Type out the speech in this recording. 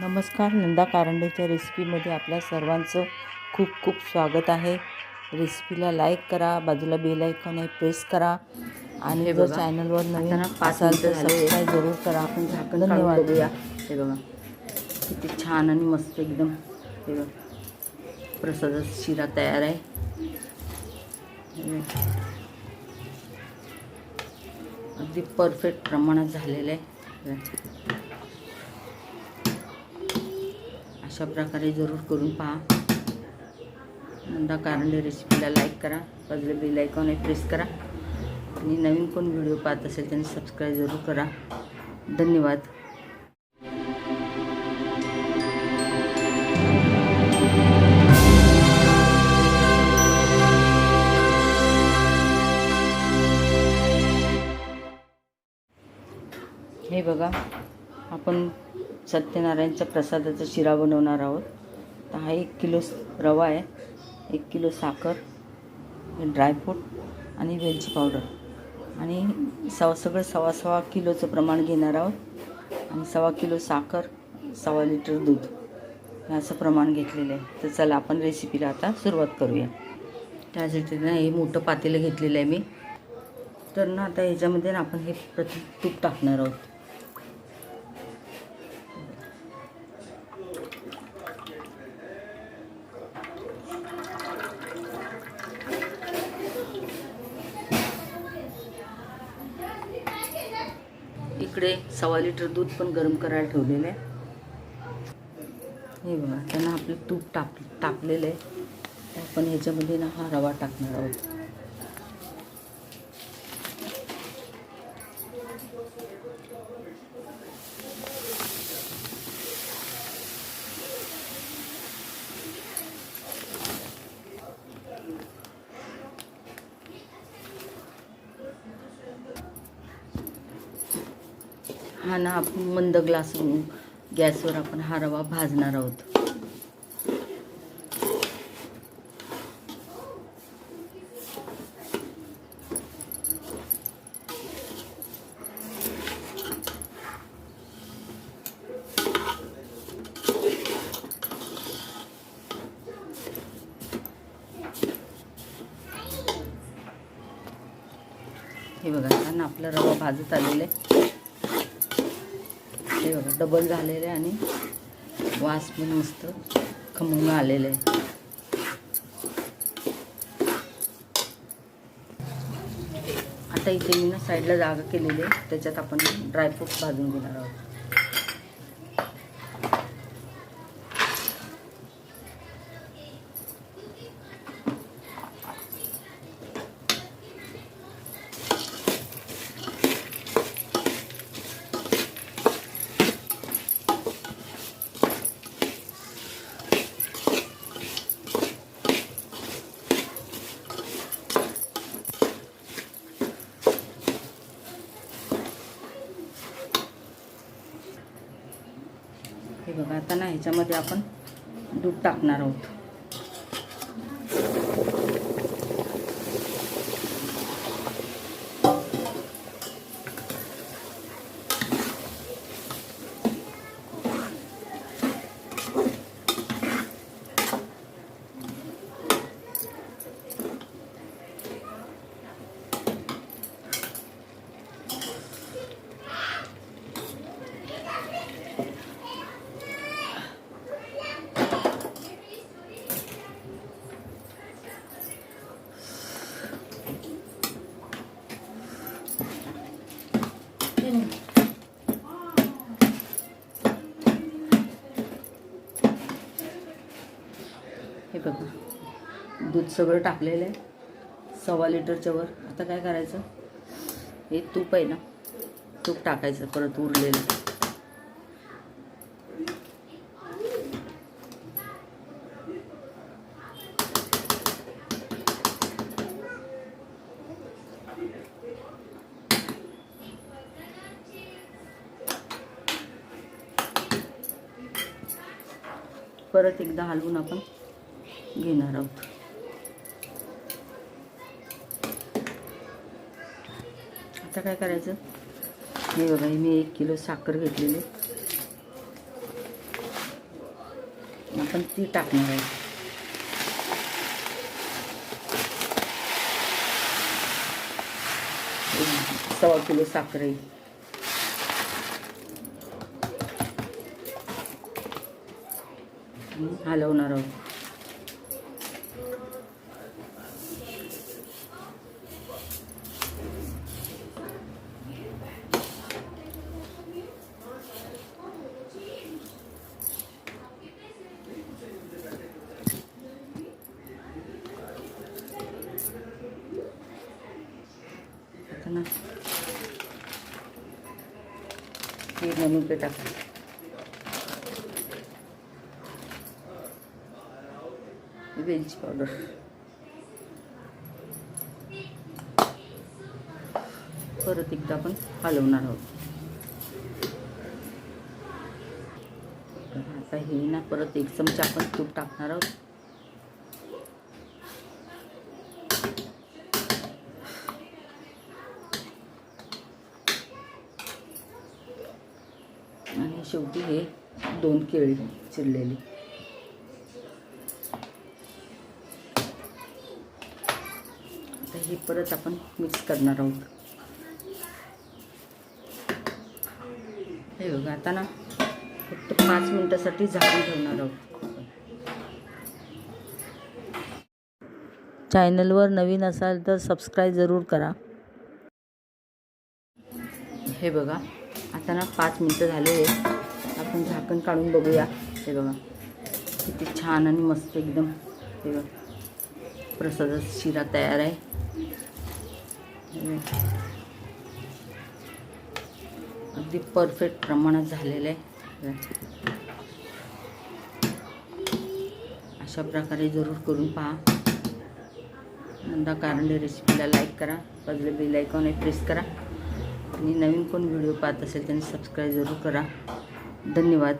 नमस्कार नंदा कारंडेच्या रेसिपीमध्ये आपल्या सर्वांचं खूप खूप स्वागत आहे. रेसिपीला लाईक करा बाजूला बेल आयकॉन आहे प्रेस करा. आणि जर बघा. चॅनलवर नवीन असाल तर. सबस्क्राईब जरूर करा. आपण झाकण धन्यवाद. बघूया. हे बघा किती छान आणि मस्त एकदम. हे बघा प्रसादाचा शिरा तयार आहे. अगदी परफेक्ट प्रमाणात झालेलं आहे हे बघा. अशा प्रकारे जरूर करून पहा. नंदा कारंडे रेसिपीला लाईक करा. बाजूला बेल आयकॉन प्रेस करा. आणि नवीन कोण व्हिडिओ पाहत असेल त्यांनी सबस्क्राईब जरूर करा. धन्यवाद. हे बघा आपण सत्यनारायणचा प्रसादाचा शिरा बनवणार आहोत. तर हा एक किलो रवा आहे. एक किलो साखर ड्रायफ्रूट आणि वेलची पावडर आणि सवा सगळं सव्वा सव्वा किलोचं प्रमाण घेणार आहोत. आणि सव्वा किलो साखर सव्वा लिटर दूध. असं प्रमाण घेतलेलं आहे. तर चला आपण रेसिपीला आता सुरुवात करूया. त्यासाठी ना हे मोठं पातेलं घेतलेलं आहे मी. तर ना आता ह्याच्यामध्ये ना आपण हे प्रति तूप टाकणार आहोत. इकडे सव्वा लिटर दूध पण गरम करायला ठेवलेलं आहे. हे बघा त्यांना आपलं तूप टाक टाकलेलं आहे. आपण ह्याच्यामध्ये ना हा रवा टाकणार आहोत. हा ना आपण मंद ग्लास गॅसवर आपण हा रवा भाजणार आहोत. हे बघा आता ना आपला रवा भाजत आलेला आहे. ते बघा डबल झालेलं आहे आणि वास पण मस्त खमंग आलेलं. आहे आता इथे मी ना साईडला जागा केलेली आहे त्याच्यात आपण ड्रायफ्रूट भाजून घेणार आहोत. हे बघा आता ना ह्याच्यामध्ये आपण दूध टाकणार आहोत हे बघा दूध सगळं टाकलेलं आहे. सव्वा लिटरच्या वर. आता काय करायचं? हे तूप आहे ना तूप टाकायचं परत उरलेलं. परत एकदा हलवून आपण घेणार आहोत. आता काय करायचं? हे बघा हे मी एक किलो साखर घेतलेली. आपण ती टाकणार आहे. सव्वा किलो साखर आहे. हलवणार आहोत आता ना ते नवीन ते टाका वेलची पावडर परत एकदा आपण हलवणार आहोत. आता हे ना परत एक चमचा आपण तूप टाकणार आहोत. आणि शेवटी हे दोन केळी चिरलेली. आता हे परत आपण मिक्स करणार आहोत. हे बघा आता ना फक्त पाच मिनटासाठी झाकून ठेवणार आहोत. चॅनलवर नवीन असाल तर सबस्क्राईब जरूर करा. हे बघा. आता ना पाच मिनटं झाले आपण झाकण काढून बघूया. हे बघा. किती छान आणि मस्त एकदम. हे बघा. प्रसादाचा शिरा तयार आहे. अगदी परफेक्ट प्रमाणात झालेलं आहे. अशा प्रकारे जरूर करून पहा. नंदा कारंडे रेसिपीला लाईक करा. बाजूला बेल आयकॉन प्रेस करा. आणि नवीन कोण व्हिडिओ पाहत असेल त्यांनी सबस्क्राईब जरूर करा. धन्यवाद.